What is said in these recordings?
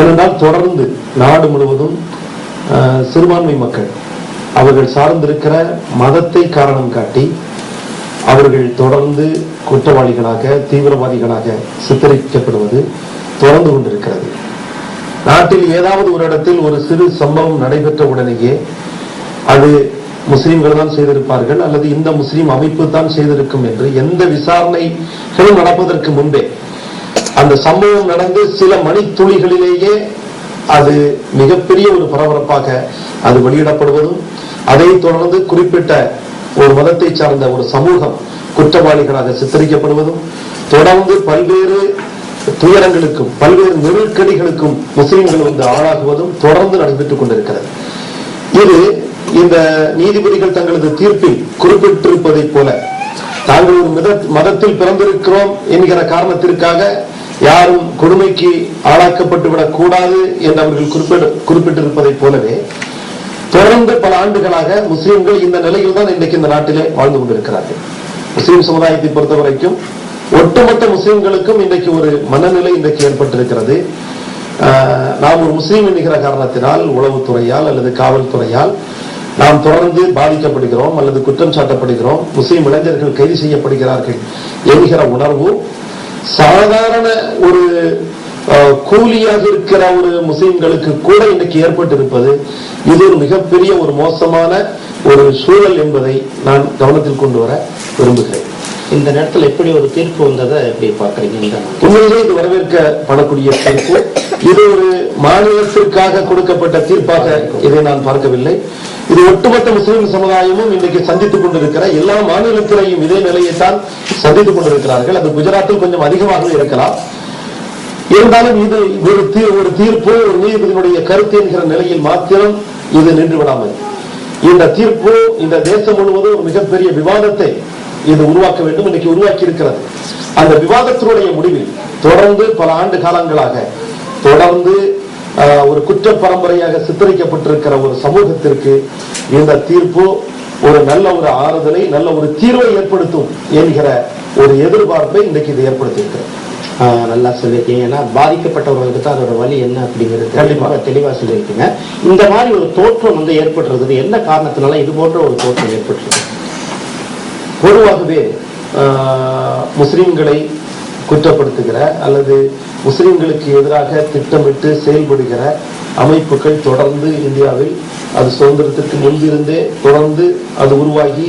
ஏனென்றால் தொடர்ந்து நாடு முழுவதும் சிறுபான்மை மக்கள் அவர்கள் சார்ந்திருக்கிற மதத்தை காரணம் காட்டி அவர்கள் தொடர்ந்து குற்றவாளிகளாக தீவிரவாதிகளாக சித்தரிக்கப்படுவது தொடர்ந்து கொண்டிருக்கிறது. நாட்டில் ஏதாவது ஒரு இடத்தில் ஒரு சிறு சம்பவம் நடைபெற்ற உடனேயே அது முஸ்லீம்கள் தான் செய்திருப்பார்கள் அல்லது இந்த முஸ்லீம் அமைப்பு தான் செய்திருக்கும் என்று எந்த விசாரணைகளும் நடப்பதற்கு முன்பே அந்த சம்பவம் நடந்து சில மணித்துளிகளிலேயே அது மிகப்பெரிய ஒரு பரபரப்பாக அது வெளியிடப்படுவதும் அதைத் தொடர்ந்து குறிப்பிட்ட ஒரு மதத்தை சார்ந்த ஒரு சமூகம் குற்றவாளிகளாக சித்தரிக்கப்படுவதும் தொடர்ந்து பல்வேறு துயரங்களுக்கும் பல்வேறு நெருக்கடிகளுக்கும் முஸ்லிம்கள் வந்து ஆளாகுவதும் தொடர்ந்து நடைபெற்றுக் கொண்டிருக்கிறது. இது இந்த நீதிபதிகள் தங்களது தீர்ப்பில் குறிப்பிட்டிருப்பதைப் போல தாங்கள் ஒரு மித மதத்தில் பிறந்திருக்கிறோம் என்கிற காரணத்திற்காக யாரும் கொடுமைக்கு ஆளாக்கப்பட்டு விடக்கூடாது என்று அவர்கள் குறிப்பிட குறிப்பிட்டிருப்பதைப் போலவே தொடர்ந்து பல ஆண்டுகளாக முஸ்லிம்கள் இந்த நிலையில் தான் இன்றைக்கு இந்த நாட்டிலே வாழ்ந்து கொண்டிருக்கிறார்கள். முஸ்லிம் சமுதாயத்தை பொறுத்த வரைக்கும் ஒட்டுமொத்த முஸ்லிம்களுக்கும் இன்றைக்கு ஒரு மனநிலை இன்றைக்கு ஏற்பட்டிருக்கிறது. ஆஹ், நாம் ஒரு முஸ்லீம் என்கிற காரணத்தினால் உளவுத்துறையால் அல்லது காவல்துறையால் நாம் தொடர்ந்து பாதிக்கப்படுகிறோம் அல்லது குற்றம் சாட்டப்படுகிறோம். முஸ்லிம் இளைஞர்கள் கைது செய்யப்படுகிறார்கள் என்கிற உணர்வு சாதாரண ஒரு அஹ், கூலியாக இருக்கிற ஒரு முஸ்லிம்களுக்கு கூட இன்னைக்கு ஏற்பட்டிருப்பது இது ஒரு மிகப்பெரிய ஒரு மோசமான ஒரு சூழல் என்பதை நான் கவனத்தில் கொண்டு வர விரும்புகிறேன். இந்த நேரத்தில் எப்படி ஒரு தீர்ப்பு வந்ததை எப்படி பார்க்குறீங்க இந்த உண்மையிலே இது வரவேற்கப்படக்கூடிய தீர்ப்பு. இது ஒரு மாநிலத்திற்காக கொடுக்கப்பட்ட தீர்ப்பாக இதை நான் பார்க்கவில்லை. இது ஒட்டுமொத்த முஸ்லிம் சமுதாயமும் இன்றைக்கு சந்தித்துக் கொண்டிருக்கிற எல்லா மாநிலத்திலையும் இதே நிலையைத்தான் சந்தித்துக் கொண்டிருக்கிறார்கள். அது குஜராத்தில் கொஞ்சம் அதிகமாக இருக்கலாம். இருந்தாலும் இது ஒரு தீ- ஒரு தீர்ப்பு ஒரு நீதிபதியினுடைய கருத்து என்கிற நிலையில் மாத்திரம் இது நின்று விடாமல். இந்த தீர்ப்பு இந்த தேசம் முழுவதும் ஒரு மிகப்பெரிய விவாதத்தை இது உருவாக்க வேண்டும் இன்னைக்கு உருவாக்கி இருக்கிறது. அந்த விவாதத்தினுடைய முடிவில் தொடர்ந்து பல ஆண்டு காலங்களாக தொடர்ந்து ஒரு குற்ற பரம்பரையாக சித்தரிக்கப்பட்டிருக்கிற ஒரு சமூகத்திற்கு இந்த தீர்ப்பு ஒரு நல்ல ஒரு ஆறுதலை நல்ல ஒரு தீர்வை ஏற்படுத்தும் என்கிற ஒரு எதிர்பார்ப்பை இன்றைக்கு இது ஏற்படுத்தியிருக்கிறது நல்லா சொல்லியிருக்கீங்க. ஏன்னா பாதிக்கப்பட்டவர்களுக்கு தான் அதோட வழி என்ன அப்படிங்கிறது கண்டிப்பா. ரொம்ப தெளிவா சொல்லியிருக்கீங்க. இந்த மாதிரி ஒரு தோற்றம் வந்து ஏற்பட்டுறது என்ன காரணத்தினால இது போன்ற ஒரு தோற்றம் ஏற்பட்டுருக்கு? பொதுவாகவே ஆஹ், குற்றப்படுத்துகிற அல்லது முஸ்லீம்களுக்கு எதிராக திட்டமிட்டு செயல்படுகிற அமைப்புகள் தொடர்ந்து இந்தியாவில் அது சுதந்திரத்திற்கு முன்பிருந்தே தொடர்ந்து அது உருவாகி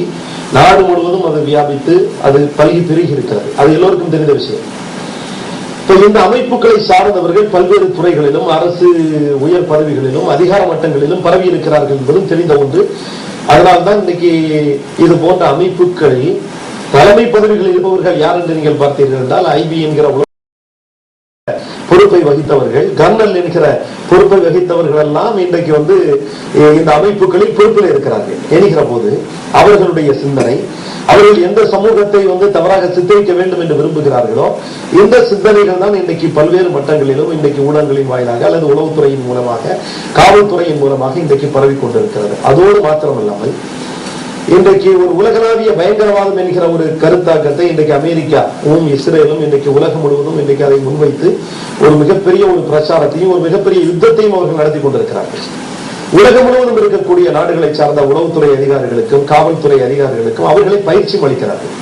நாடு முழுவதும் அது வியாபித்து அது பல்கி பெருகி இருக்கிறது அது எல்லோருக்கும் தெரிந்த விஷயம். இந்த அமைப்புகளை சார்ந்தவர்கள் பல்வேறு துறைகளிலும் அரசு உயர் பதவிகளிலும் அதிகார மட்டங்களிலும் பரவி இருக்கிறார்கள் என்பதும் தெரிந்த ஒன்று. அதனால்தான் இன்னைக்கு இது போன்ற அமைப்புகளில் தலைமை பதவிகளில் இருப்பவர்கள் யார் என்று நீங்கள் பார்த்தீர்கள் என்றால் ஐபி என்கிற பொறுப்பை வகித்தவர்கள் கர்னல் என்கிற பொறுப்பை வகித்தவர்கள் எல்லாம் இன்றைக்கு வந்து இந்த அமைப்புகளில் பொறுப்பில் இருக்கிறார்கள். என்கிற போது அவர்களுடைய சிந்தனை அவர்கள் எந்த சமூகத்தை வந்து தவறாக சித்தரிக்க வேண்டும் என்று விரும்புகிறார்களோ இந்த சிந்தனைகள் தான் இன்றைக்கு பல்வேறு மட்டங்களிலும் இன்றைக்கு ஊடகங்களின் வாயிலாக அல்லது உளவுத்துறையின் மூலமாக காவல்துறையின் மூலமாக இன்றைக்கு பரவி கொண்டிருக்கிறது அதோடு மாத்திரமல்லாமல் இன்றைக்கு ஒரு உலகளாவிய பயங்கரவாதம் என்கிற ஒரு கருத்தாக்கத்தை இன்றைக்கு அமெரிக்காவும் இஸ்ரேலும் இன்றைக்கு உலகம் முழுவதும் இன்றைக்கு அதை முன்வைத்து ஒரு மிகப்பெரிய ஒரு பிரச்சாரத்தையும் ஒரு மிகப்பெரிய யுத்தத்தையும் அவர்கள் நடத்தி கொண்டிருக்கிறார்கள். உலகம் முழுவதும் இருக்கக்கூடிய நாடுகளை சார்ந்த உளவுத்துறை அதிகாரிகளுக்கும் காவல்துறை அதிகாரிகளுக்கும் அவர்களை பயிற்சி அளிக்கிறார்கள்.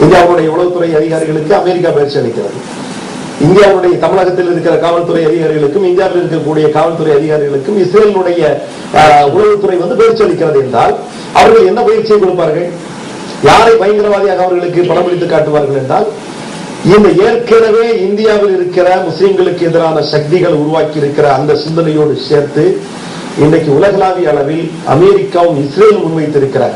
இந்தியாவுடைய உளவுத்துறை அதிகாரிகளுக்கு அமெரிக்கா பயிற்சி அளிக்கிறது. இந்தியாவுடைய தமிழகத்தில் இருக்கிற காவல்துறை அதிகாரிகளுக்கும் இந்தியாவில் இருக்கக்கூடிய காவல்துறை அதிகாரிகளுக்கும் இஸ்ரேலுடைய உளவுத்துறை வந்து பயிற்சி அளிக்கிறது என்றால் அவர்கள் என்ன பயிற்சியை கொடுப்பார்கள்? யாரை பயங்கரவாதியாக அவர்களுக்கு படம்பிடித்து காட்டுவார்கள் என்றால் இந்த ஏற்கனவே இந்தியாவில் இருக்கிற முஸ்லிம்களுக்கு எதிரான சக்திகள் உருவாக்கி இருக்கிற அந்த சிந்தனையோடு சேர்த்து இன்றைக்கு உலகளாவிய அளவில் அமெரிக்காவும் இஸ்ரேலும் முன்வைத்திருக்கிற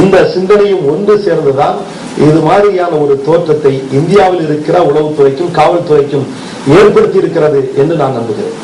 இந்த சிந்தனையும் ஒன்று சேர்ந்துதான் இது மாதிரியான ஒரு தோற்றத்தை இந்தியாவில் இருக்கிற உளவுத்துறைக்கும் காவல்துறைக்கும் ஏற்படுத்தி இருக்கிறது என்று நான் நம்புகிறேன்.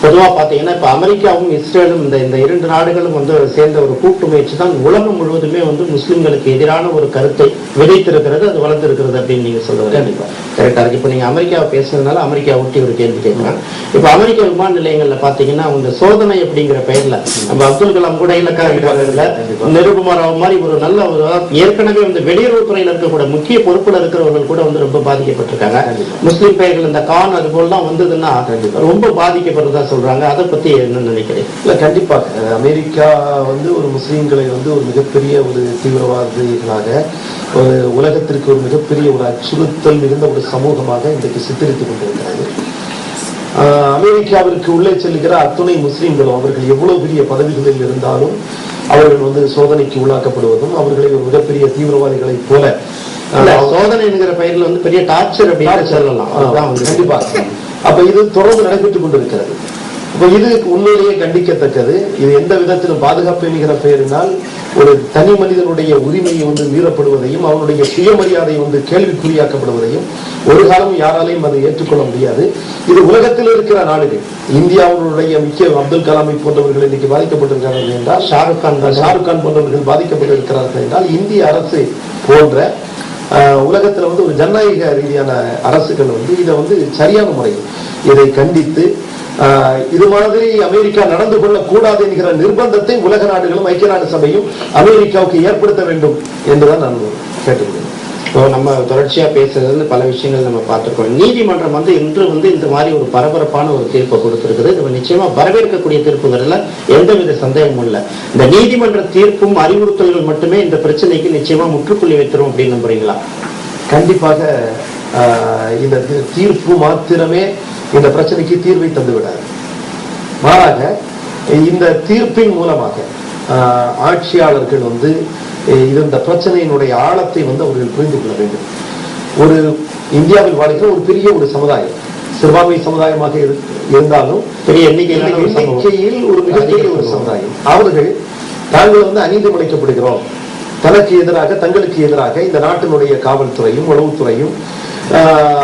பொதுவா பாத்தீங்கன்னா இப்ப அமெரிக்காவும் இஸ்ரேலும் இந்த இந்த இரண்டு நாடுகளும் வந்து சேர்ந்த ஒரு கூட்டு முயற்சி தான் உலகம் முழுவதுமே வந்து முஸ்லிம்களுக்கு எதிரான ஒரு கருத்தை விதைத்திருக்கிறது அது வளர்ந்திருக்கிறது அப்படின்னு நீங்க சொல்ல கண்டிப்பா. கரெக்டா இருக்கு இப்ப நீங்க அமெரிக்காவை பேசுனதுனால அமெரிக்கா ஒட்டி ஒரு கேள்வி கேட்கலாம் இப்ப அமெரிக்க விமான நிலையங்கள்ல பாத்தீங்கன்னா அவங்க சோதனை அப்படிங்கிற பெயர்ல நம்ம அப்துல் கலாம் கூட இலக்காரங்கள்ல கண்டிப்பா. நிருபமா ராவ் மாதிரி ஒரு நல்ல ஒரு ஏற்கனவே வந்து வெளியுறவுத்துறையில இருக்கக்கூடிய முக்கிய பொறுப்புல இருக்கிறவர்கள் கூட வந்து ரொம்ப பாதிக்கப்பட்டிருக்காங்க. முஸ்லிம் பெயர்கள் இந்த கான் அது போல தான் வந்ததுன்னா. ரொம்ப பாதிக்கப்படுறதா சொல்றாங்க. அதை பத்தி என்ன நினைக்கிறீங்க? இல்ல கண்டிப்பாக அமெரிக்கா வந்து ஒரு முஸ்லீம்களை வந்து ஒரு மிகப்பெரிய ஒரு தீவிரவாதிகளாக ஒரு உலகத்திற்கு ஒரு மிகப்பெரிய ஒரு அச்சுறுத்தல் மிகுந்த ஒரு சமூகமாக இன்றைக்கு சித்தரித்துக் கொண்டிருக்கிறது. ஆஹ் அமெரிக்காவிற்கு உள்ளே செல்லுகிற அத்துணை முஸ்லீம்களும் அவர்கள் எவ்வளவு பெரிய பதவிகளில் இருந்தாலும் அவர்கள் வந்து சோதனைக்கு உள்ளாக்கப்படுவதும் அவர்களை ஒரு மிகப்பெரிய தீவிரவாதிகளைப் போல இல்ல, ஆஹ் சோதனை என்கிற பெயர்ல வந்து பெரிய டார்ச்சர் அப்படின்னு சொல்லலாம். கண்டிப்பா. அப்ப இது தொடர்ந்து நடைபெற்றுக் கொண்டிருக்கிறது. அப்ப இது உண்மையிலேயே கண்டிக்கத்தக்கது. இது எந்த விதத்திலும் பாதுகாப்பு என்கிற பெயரினால் ஒரு தனி மனிதனுடைய உரிமை வந்து மீறப்படுவதையும் அவனுடைய சுயமரியாதை வந்து கேள்விக்குறியாக்கப்படுவதையும் ஒரு காலம் யாராலையும் அதை ஏற்றுக்கொள்ள முடியாது. இது உலகத்தில் இருக்கிற நாடுகள். இந்தியாவுடைய முக்கிய அப்துல் கலாமை போன்றவர்கள் இன்னைக்கு பாதிக்கப்பட்டிருக்கிறார்கள் என்றால் ஷாருக் கான் ஷாருக் கான் போன்றவர்கள் பாதிக்கப்பட்டிருக்கிறார்கள் என்றால் இந்திய அரசு போன்ற உலகத்தில் வந்து ஒரு ஜனநாயக ரீதியான அரசுகள் வந்து இதை வந்து சரியான முறையில் இதை கண்டித்து இது மாதிரி அமெரிக்கா நடந்து கொள்ளக் கூடாது என்கிற நிர்பந்தத்தை உலக நாடுகளும் ஐக்கிய நாடு சபையும் அமெரிக்காவுக்கு ஏற்படுத்த வேண்டும் என்றுதான் நான் கேட்டுக்கொள்கிறேன். இப்போ நம்ம தொடர்ச்சியா பேசுறதுல பல விஷயங்கள் நம்ம பார்த்துருக்கோம். நீதிமன்றம் வந்து இன்று வந்து இந்த மாதிரி ஒரு பரபரப்பான ஒரு தீர்ப்பை கொடுத்துருக்குது. நம்ம நிச்சயமா வரவேற்கக்கூடிய தீர்ப்புங்கிறதுல எந்தவித சந்தேகமும் இல்லை. இந்த நீதிமன்ற தீர்ப்பும் அறிவுறுத்தல்கள் மட்டுமே இந்த பிரச்சனைக்கு நிச்சயமா முற்றுப்புள்ளி வைத்திரும் அப்படின்னு நம்புறீங்களா? கண்டிப்பாக ஆஹ், இந்த தீ- தீர்ப்பு மாத்திரமே இந்த பிரச்சனைக்கு தீர்வை தந்து விடாது மாறாக இந்த தீர்ப்பின் மூலமாக ஆஹ், ஆட்சியாளர்கள் வந்து இது இந்த பிரச்சனையினுடைய ஆழத்தை வந்து அவர்கள் புரிந்து கொள்ள வேண்டும் ஒரு இந்தியாவில் வாழ்கிற ஒரு பெரிய ஒரு சமுதாயம் சிறுபான்மை சமுதாயமாக இரு- இருந்தாலும் பெரிய. எண்ணிக்கையில் ஒரு மிகப்பெரிய ஒரு. சமுதாயம் அவர்கள் தாங்கள் வந்து அநீதி இழைக்கப்படுகிறோம் தனக்கு எதிராக தங்களுக்கு எதிராக இந்த நாட்டினுடைய காவல்துறையும் உளவுத்துறையும்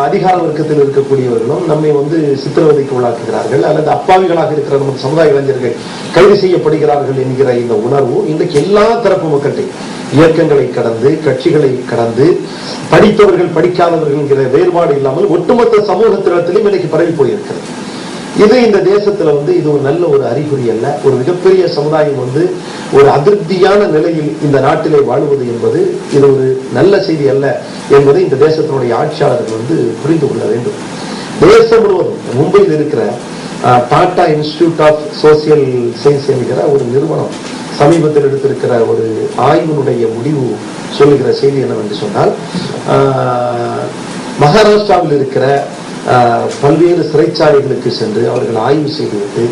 அதிகார வர்க்கத்தில் இருக்கக்கூடியவர்களும் நம்மை வந்து சித்திரவதைக்கு உள்ளாக்குகிறார்கள் அல்லது அப்பாவிகளாக இருக்கிற நமது சமுதாய இளைஞர்கள் கைது செய்யப்படுகிறார்கள் என்கிற இந்த உணர்வு இன்றைக்கு எல்லா தரப்பு மக்கள்கிட்டையும் இயக்கங்களை கடந்து கட்சிகளை கடந்து படித்தவர்கள் படிக்காதவர்கள் என்கிற வேறுபாடு இல்லாமல் ஒட்டுமொத்த சமூகத்திடத்திலும் இன்னைக்கு பரவி போயிருக்கிறது. இது இந்த தேசத்துல வந்து இது ஒரு நல்ல ஒரு அறிகுறி அல்ல. ஒரு மிகப்பெரிய சமுதாயம் வந்து ஒரு அதிருப்தியான நிலையில் இந்த நாட்டிலே வாழுவது என்பது இது ஒரு நல்ல செய்தி அல்ல என்பதை இந்த தேசத்தினுடைய ஆட்சியாளர்கள் வந்து புரிந்து கொள்ள வேண்டும். தேசம் முழுவதும் மும்பையில் இருக்கிற Tata institute of social science என்கிற ஒரு நிறுவனம் சமீபத்தில் எடுத்திருக்கிற ஒரு ஆய்வினுடைய முடிவு சொல்லுகிற செய்தி என்னவென்று சொன்னால் மகாராஷ்டிராவில் இருக்கிற பல்வேறு சிறைச்சாலைகளுக்கு சென்று அவர்கள் ஆய்வு செய்துவிட்டு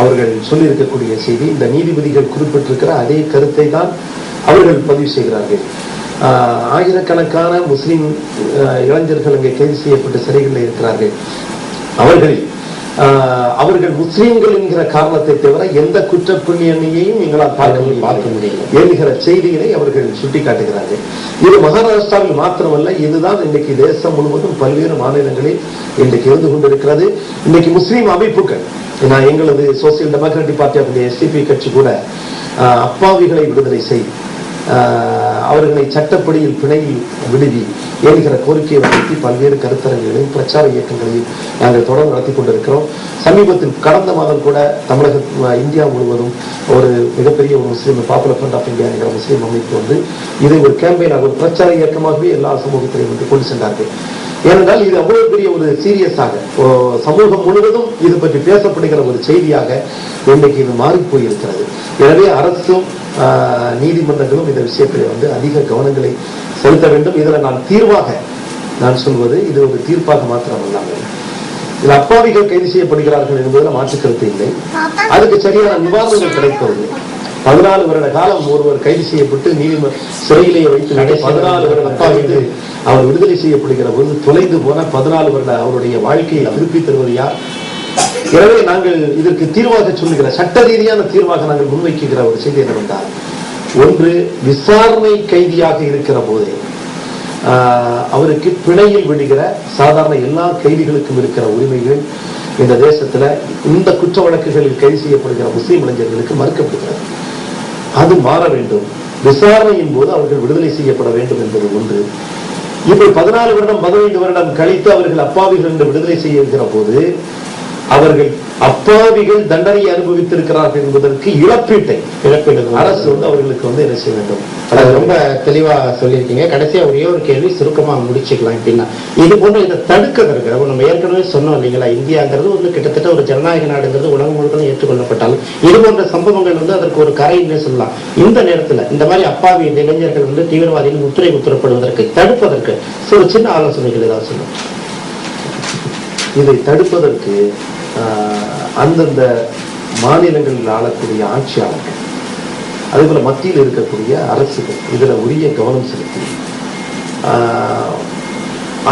அவர்கள் சொல்லியிருக்கக்கூடிய செய்தி இந்த நீதிபதிகள் குறிப்பிட்டிருக்கிற அதே கருத்தை தான் அவர்கள் பதிவு செய்கிறார்கள். ஆயிரக்கணக்கான முஸ்லிம் இளைஞர்கள் அங்கே கைது செய்யப்பட்ட சிறைகளில் இருக்கிறார்கள். அவர்களில் அவர்கள் முஸ்லிம்கள் என்கிற காரணத்தை தவிர எந்த குற்றப்புண்ணியனையும் எங்களால் பார்க்க முடியும் பார்க்க முடியல. என்கிற செய்திகளை அவர்கள் சுட்டிக்காட்டுகிறார்கள். இது மகாராஷ்டிராவில் மாத்திரமல்ல இதுதான் இன்றைக்கு தேசம் முழுவதும் பல்வேறு மாநிலங்களில் இன்றைக்கு இருந்து கொண்டிருக்கிறது. இன்னைக்கு முஸ்லீம் அமைப்புகள் நான் எங்களது social democratic party of SDP கட்சி கூட அப்பாவிகளை விடுதலை செய் ஆஹ், அவர்களை சட்டப்படியில் பிணையில் விடுவி என்கிற கோரிக்கையை வலியுறுத்தி பல்வேறு கருத்தரங்குகளையும் பிரச்சார இயக்கங்களையும் நாங்கள் தொடர்ந்து நடத்தி கொண்டிருக்கிறோம். சமீபத்தில் கடந்த மாதம் கூட தமிழக இந்தியா முழுவதும் ஒரு மிகப்பெரிய ஒரு முஸ்லீம் பாப்புலர் ஃப்ரண்ட் ஆஃப் இந்தியா என்கிற முஸ்லீம் அமைப்பு வந்து இதை ஒரு கேம்பெயினாக ஒரு பிரச்சார இயக்கமாகவே எல்லா சமூகத்திலையும் வந்து கொண்டு சென்றார்கள். ஏனென்றால் இது அவ்வளவு பெரிய ஒரு சீரியஸாக ஓ, சமூகம் முழுவதும் இது பற்றி பேசப்படுகிற ஒரு செய்தியாக இன்றைக்கு இது மாறி போயிருக்கிறது எனவே அரசும் நீதிமன்றங்களும் இந்த விஷயத்தில் வந்து அதிக கவனங்களை செலுத்த வேண்டும். இதில் நான் தீர்வாக நான் சொல்வது இது ஒரு தீர்ப்பாக மாத்திரமல்லாமல். இதில் அப்பாவிகள் கைது செய்யப்படுகிறார்கள் என்பதில் மாற்றுக்கருத்து இல்லை. அதுக்கு சரியான நிவாரணங்கள் கிடைப்பதில்லை. பதினாலு வருட காலம் ஒருவர் கைது செய்யப்பட்டு நீதிமன்ற சிறையிலேயே வைத்து நடை பதினாலு வருட அப்பாவிட்டு அவர் விடுதலை செய்யப்படுகிற போது தொலைந்து போன பதினாலு வருட அவருடைய வாழ்க்கையை திருப்பி தருவது யார்? எனவே நாங்கள் இதற்கு தீர்வாக சொல்லுகிற சட்ட ரீதியான தீர்வாக நாங்கள் முன்வைக்குகிற ஒரு செய்தி என்னவென்றால் ஒன்று விசாரணை கைதியாக இருக்கிற போதே அவருக்கு பிணையில் விடுகிற சாதாரண எல்லா கைதிகளுக்கும் இருக்கிற உரிமைகள் இந்த தேசத்துல இந்த குற்ற வழக்குகளில் கைது செய்யப்படுகிற முஸ்லீம் இளைஞர்களுக்கு மறுக்கப்படுகிறது. அது மாற வேண்டும். விசாரணையின் போது அவர்கள் விடுதலை செய்யப்பட வேண்டும் என்பது ஒன்று. இப்படி பதினாலு வருடம் பதினைந்து வருடம் கழித்து அவர்கள் அப்பாவிகள் என்று விடுதலை செய்கிற போது அவர்கள் அப்பாவிகள் தண்டனை அனுபவித்திருக்கிறார்கள் என்பதற்கு இழப்பீட்டை இழப்பீடு அரசு வந்து அவர்களுக்கு வந்து என்ன செய்ய வேண்டும்? அது ரொம்ப தெளிவா சொல்லியிருக்கீங்க. கடைசியா ஒரே ஒரு கேள்வி சுருக்கமா முடிச்சுக்கலாம் அப்படின்னா இது போன்ற இதை தடுக்கிறதுக்கு நம்ம ஏற்கனவே சொன்னோம் இல்லைங்களா இந்தியாங்கிறது வந்து கிட்டத்தட்ட ஒரு ஜனநாயக நாடுங்கிறது உலகம் முழுக்க ஏற்றுக்கொள்ளப்பட்டாலும் இது போன்ற சம்பவங்கள் வந்து அதற்கு ஒரு கரைன்னு சொல்லலாம். இந்த நேரத்துல இந்த மாதிரி அப்பாவி இந்த இளைஞர்கள் வந்து தீவிரவாதிகள் முத்திரை குத்துறப்படுவதற்கு தடுப்பதற்கு ஒரு சின்ன ஆலோசனைகள் ஏதாவது சொல்லுங்க. இதை தடுப்பதற்கு அந்தந்த மாநிலங்களில் ஆளக்கூடிய ஆட்சியாளர்கள் அதே போல மத்தியில் இருக்கக்கூடிய அரசுகள் இதுல உரிய கவனம் செலுத்தி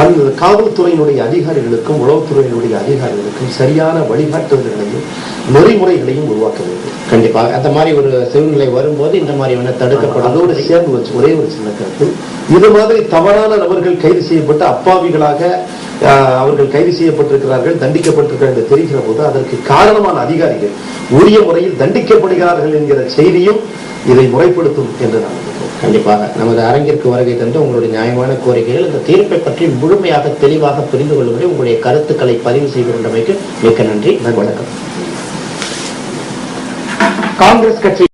அந்த காவல்துறையினுடைய அதிகாரிகளுக்கும் உளவுத்துறையினுடைய அதிகாரிகளுக்கும் சரியான வழிகாட்டுதல்களையும் நெறிமுறைகளையும் உருவாக்க வேண்டும். கண்டிப்பாக அந்த மாதிரி ஒரு சூழ்நிலை வரும்போது இந்த மாதிரியான தடுக்கப்படும். அதோடு சேர்ந்து வச்சு ஒரே ஒரு சின்ன கருத்து. இது மாதிரி தவறான நபர்கள் கைது செய்யப்பட்டு அப்பாவிகளாக அவர்கள் கைது செய்யப்பட்டிருக்கிறார்கள் தண்டிக்கப்பட்டிருக்கிறார்கள் என்று தெரிகிற போது அதற்கு காரணமான அதிகாரிகள் உரிய முறையில் தண்டிக்கப்படுகிறார்கள் என்கிற செய்தியும் இதை முறைப்படுத்தும் என்று நான் கண்டிப்பாக. நமது அரங்கிற்கு வருகை தந்து உங்களுடைய நியாயமான கோரிக்கைகள் இந்த தீர்ப்பை பற்றி முழுமையாக தெளிவாக புரிந்து கொள்ளும்படி உங்களுடைய கருத்துக்களை பதிவு செய்து கொண்டமைக்கு மிக்க நன்றி வணக்கம். காங்கிரஸ் கட்சி